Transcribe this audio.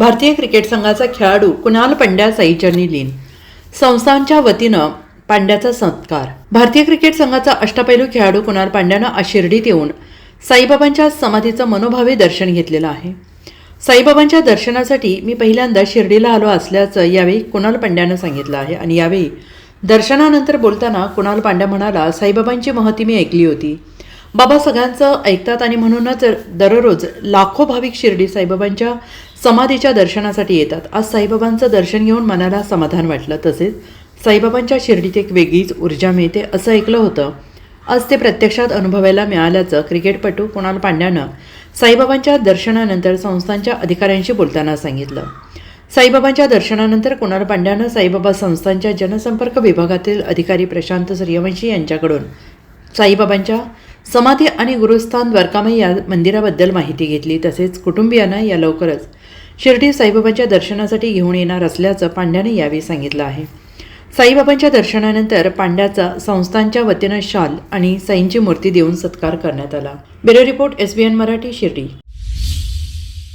भारतीय क्रिकेट संघाचा खेळाडू कुणाल पंड्या साईचरणी लीन. संस्थांच्या वतीनं पांड्याचा सत्कार. भारतीय क्रिकेट संघाचा अष्टपैलू खेळाडू कुणाल पांड्यानं आज शिर्डीत येऊन साईबाबांच्या समाधीचं मनोभावे दर्शन घेतलेलं आहे. साईबाबांच्या दर्शनासाठी मी पहिल्यांदा शिर्डीला आलो असल्याचं यावेळी कुणाल पांड्यानं सांगितलं आहे आणि यावेळी दर्शनानंतर बोलताना कुणाल पांड्या म्हणाला साईबाबांची महती मी ऐकली होती. बाबा सगळ्यांचं ऐकतात आणि म्हणूनच दररोज लाखो भाविक शिर्डी साईबाबांच्या समाधीच्या दर्शनासाठी येतात. आज साईबाबांचं दर्शन घेऊन मनाला समाधान वाटलं. तसेच साईबाबांच्या शिर्डीत एक वेगळीच ऊर्जा मिळते असं ऐकलं होतं. आज ते प्रत्यक्षात अनुभवायला मिळाल्याचं क्रिकेटपटू कुणाल पांड्यानं साईबाबांच्या दर्शनानंतर संस्थांच्या अधिकाऱ्यांशी बोलताना सांगितलं. साईबाबांच्या दर्शनानंतर कुणाल पांड्यानं साईबाबा संस्थांच्या जनसंपर्क विभागातील अधिकारी प्रशांत सूर्यवंशी यांच्याकडून साईबाबांच्या समाधी आणि गुरुस्थान द्वारकामाई या मंदिराबद्दल माहिती घेतली तसेच कुटुंबियांना या लवकरच शिर्डी साईबाबांच्या दर्शनासाठी घेऊन येणार असल्याचं पांड्याने यावेळी सांगितलं आहे. साईबाबांच्या दर्शनानंतर पांड्याचा संस्थांच्या वतीनं शाल आणि साईंची मूर्ती देऊन सत्कार करण्यात आला. Bureau report S B N Marathi Shirdi.